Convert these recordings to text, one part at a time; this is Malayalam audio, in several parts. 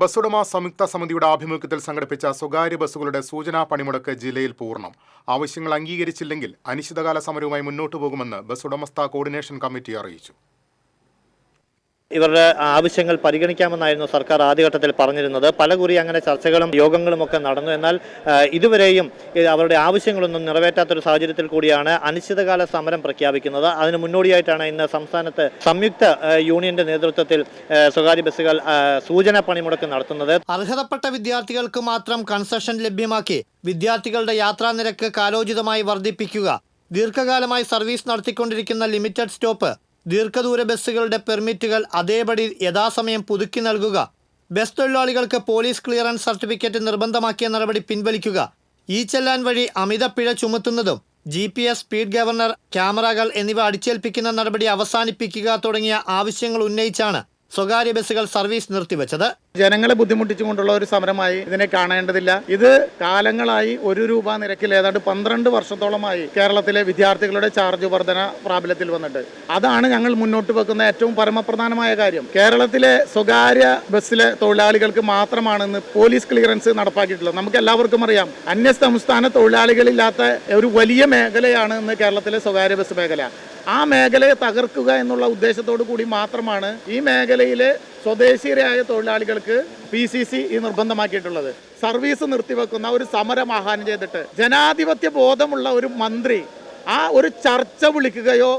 ബസ്സുടമ സംയുക്ത സമിതിയുടെ ആഭിമുഖ്യത്തിൽ സംഘടിപ്പിച്ച സ്വകാര്യ ബസ്സുകളുടെ സൂചനാ പണിമുടക്ക് ജില്ലയിൽ പൂർണം. ആവശ്യങ്ങൾ അംഗീകരിച്ചില്ലെങ്കിൽ അനിശ്ചിതകാല സമരവുമായി മുന്നോട്ടു പോകുമെന്ന് ബസ് ഉടമസ്ഥ കോർഡിനേഷൻ കമ്മിറ്റി അറിയിച്ചു. ഇവരുടെ ആവശ്യങ്ങൾ പരിഗണിക്കാമെന്നായിരുന്നു സർക്കാർ ആദ്യഘട്ടത്തിൽ പറഞ്ഞിരുന്നത്. പലകുറി അങ്ങനെ ചർച്ചകളും യോഗങ്ങളും ഒക്കെ നടന്നു. എന്നാൽ ഇതുവരെയും അവരുടെ ആവശ്യങ്ങളൊന്നും നിറവേറ്റാത്തൊരു സാഹചര്യത്തിൽ കൂടിയാണ് അനിശ്ചിതകാല സമരം പ്രഖ്യാപിക്കുന്നത്. അതിന് മുന്നോടിയായിട്ടാണ് ഇന്ന് സംസ്ഥാനത്ത് സംയുക്ത യൂണിയന്റെ നേതൃത്വത്തിൽ സ്വകാര്യ ബസ്സുകൾ സൂചന പണിമുടക്ക് നടത്തുന്നത്. അർഹതപ്പെട്ട വിദ്യാർത്ഥികൾക്ക് മാത്രം കൺസെഷൻ ലഭ്യമാക്കി വിദ്യാർത്ഥികളുടെ യാത്രാ നിരക്ക് കാലോചിതമായി വർദ്ധിപ്പിക്കുക. ദീർഘകാലമായി സർവീസ് നടത്തിക്കൊണ്ടിരിക്കുന്ന ലിമിറ്റഡ് സ്റ്റോപ്പ് ദീർഘദൂര ബസ്സുകളുടെ പെർമിറ്റുകൾ അതേപടി യഥാസമയം പുതുക്കി നൽകുക. ബസ് തൊഴിലാളികൾക്ക് പോലീസ് ക്ലിയറൻസ് സർട്ടിഫിക്കറ്റ് നിർബന്ധമാക്കിയ നടപടി പിൻവലിക്കുക. ഈ ചെല്ലാൻ വഴി അമിത പിഴ ചുമത്തുന്നതും G P S speed governor ക്യാമറകൾ എന്നിവ അടിച്ചേൽപ്പിക്കുന്ന നടപടി അവസാനിപ്പിക്കുക തുടങ്ങിയ ആവശ്യങ്ങൾ ഉന്നയിച്ചാണ് സ്വകാര്യ ബസ്സുകൾ സർവീസ് നിർത്തിവെച്ചത്. ജനങ്ങളെ ബുദ്ധിമുട്ടിച്ചുകൊണ്ടുള്ള ഒരു സമരമായി ഇതിനെ കാണേണ്ടതില്ല. ഇത് കാലങ്ങളായി ഒരു രൂപ നിരക്കിൽ ഏതാണ്ട് പന്ത്രണ്ട് വർഷത്തോളമായി കേരളത്തിലെ വിദ്യാർത്ഥികളുടെ ചാർജ് വർധന പ്രാബല്യത്തിൽ വന്നിട്ട്. അതാണ് ഞങ്ങൾ മുന്നോട്ട് വെക്കുന്ന ഏറ്റവും പരമപ്രധാനമായ കാര്യം. കേരളത്തിലെ സ്വകാര്യ ബസ്സിലെ തൊഴിലാളികൾക്ക് മാത്രമാണ് ഇന്ന് പോലീസ് ക്ലിയറൻസ് നടപ്പാക്കിയിട്ടുള്ളത്. നമുക്ക് എല്ലാവർക്കും അറിയാം. അന്യ സംസ്ഥാന തൊഴിലാളികളില്ലാത്ത ഒരു വലിയ മേഖലയാണ് ഇന്ന് കേരളത്തിലെ സ്വകാര്യ ബസ് മേഖല. ആ മേഖലയെ തകർക്കുക എന്നുള്ള ഉദ്ദേശത്തോടു കൂടി മാത്രമാണ് ഈ മേഖലയിലെ സ്വദേശീയരായ തൊഴിലാളികൾക്ക് പി സി സി ഈ നിർബന്ധമാക്കിയിട്ടുള്ളത്. സർവീസ് നിർത്തിവെക്കുന്ന ഒരു സമരം ആഹ്വാനം ചെയ്തിട്ട് ജനാധിപത്യ ബോധമുള്ള ഒരു മന്ത്രി ആ ഒരു ചർച്ച വിളിക്കുകയോ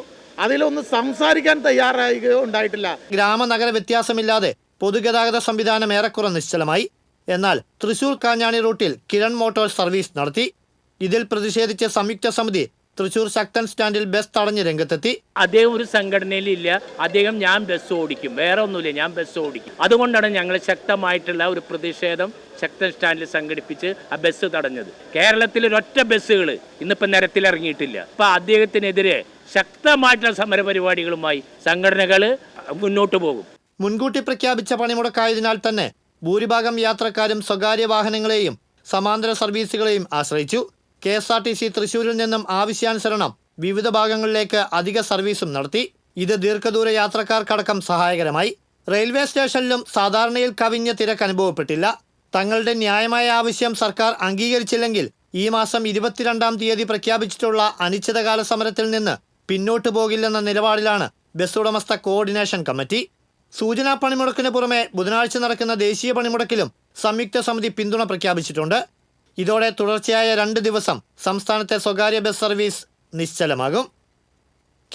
അതിലൊന്ന് സംസാരിക്കാൻ തയ്യാറാകുകയോ ഉണ്ടായിട്ടില്ല. ഗ്രാമനഗര വ്യത്യാസമില്ലാതെ പൊതുഗതാഗത സംവിധാനം ഏറെക്കുറെ നിശ്ചലമായി. എന്നാൽ തൃശൂർ കാഞ്ഞാണി റൂട്ടിൽ കിരൺ മോട്ടോർ സർവീസ് നടത്തി. ഇതിൽ പ്രതിഷേധിച്ച സംയുക്ത സമിതി തൃശൂർ ശക്തൻ സ്റ്റാൻഡിൽ ബസ് തടഞ്ഞ് രംഗത്തെത്തി. അദ്ദേഹം ഒരു സംഘടനയിലില്ല. അദ്ദേഹം ഞാൻ ബസ് ഓടിക്കും. വേറെ ഒന്നുമില്ല. ഞാൻ ബസ് ഓടിക്കും. അതുകൊണ്ടാണ് ഞങ്ങൾ ശക്തമായിട്ടുള്ള ഒരു പ്രതിഷേധം ശക്തൻ സ്റ്റാൻഡിൽ സംഘടിപ്പിച്ച് ആ ബസ് തടഞ്ഞത്. കേരളത്തിൽ ഒരൊറ്റ ബസ്സുകൾ ഇന്നിപ്പോൾ നിരത്തിലിറങ്ങിയിട്ടില്ല അപ്പോൾ അദ്ദേഹത്തിനെതിരെ ശക്തമായിട്ടുള്ള സമരപരിപാടികളുമായി സംഘടനകൾ മുന്നോട്ട് പോകും. മുൻകൂട്ടി പ്രഖ്യാപിച്ച പണിമുടക്കായതിനാൽ തന്നെ ഭൂരിഭാഗം യാത്രക്കാരും സ്വകാര്യ വാഹനങ്ങളെയും സമാന്തര സർവീസുകളെയും ആശ്രയിച്ചു. K S R T C തൃശൂരിൽ നിന്നും ആവശ്യാനുസരണം വിവിധ ഭാഗങ്ങളിലേക്ക് അധിക സർവീസും നടത്തി. ഇത് ദീർഘദൂര യാത്രക്കാർക്കടക്കം സഹായകരമായി. റെയിൽവേ സ്റ്റേഷനിലും സാധാരണയിൽ കവിഞ്ഞ തിരക്ക് അനുഭവപ്പെട്ടില്ല. തങ്ങളുടെ ന്യായമായ ആവശ്യം സർക്കാർ അംഗീകരിച്ചില്ലെങ്കിൽ ഈ മാസം ഇരുപത്തിരണ്ടാം തീയതി പ്രഖ്യാപിച്ചിട്ടുള്ള അനിശ്ചിതകാല സമരത്തിൽ നിന്ന് പിന്നോട്ടു പോകില്ലെന്ന നിലപാടിലാണ് ബസ് ഉടമസ്ഥ കോർഡിനേഷൻ കമ്മിറ്റി. സൂചനാ പണിമുടക്കിന് പുറമെ ബുധനാഴ്ച നടക്കുന്ന ദേശീയ പണിമുടക്കിലും സംയുക്ത സമിതി പിന്തുണ പ്രഖ്യാപിച്ചിട്ടുണ്ട്. ഇതോടെ തുടർച്ചയായ രണ്ട് ദിവസം സംസ്ഥാനത്തെ സ്വകാര്യ ബസ് സർവീസ് നിശ്ചലമാകും.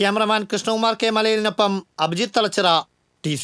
ക്യാമറമാൻ കൃഷ്ണകുമാർ കെ മലയിലിനൊപ്പം അഭിജിത്ത് തളച്ചിറ ടി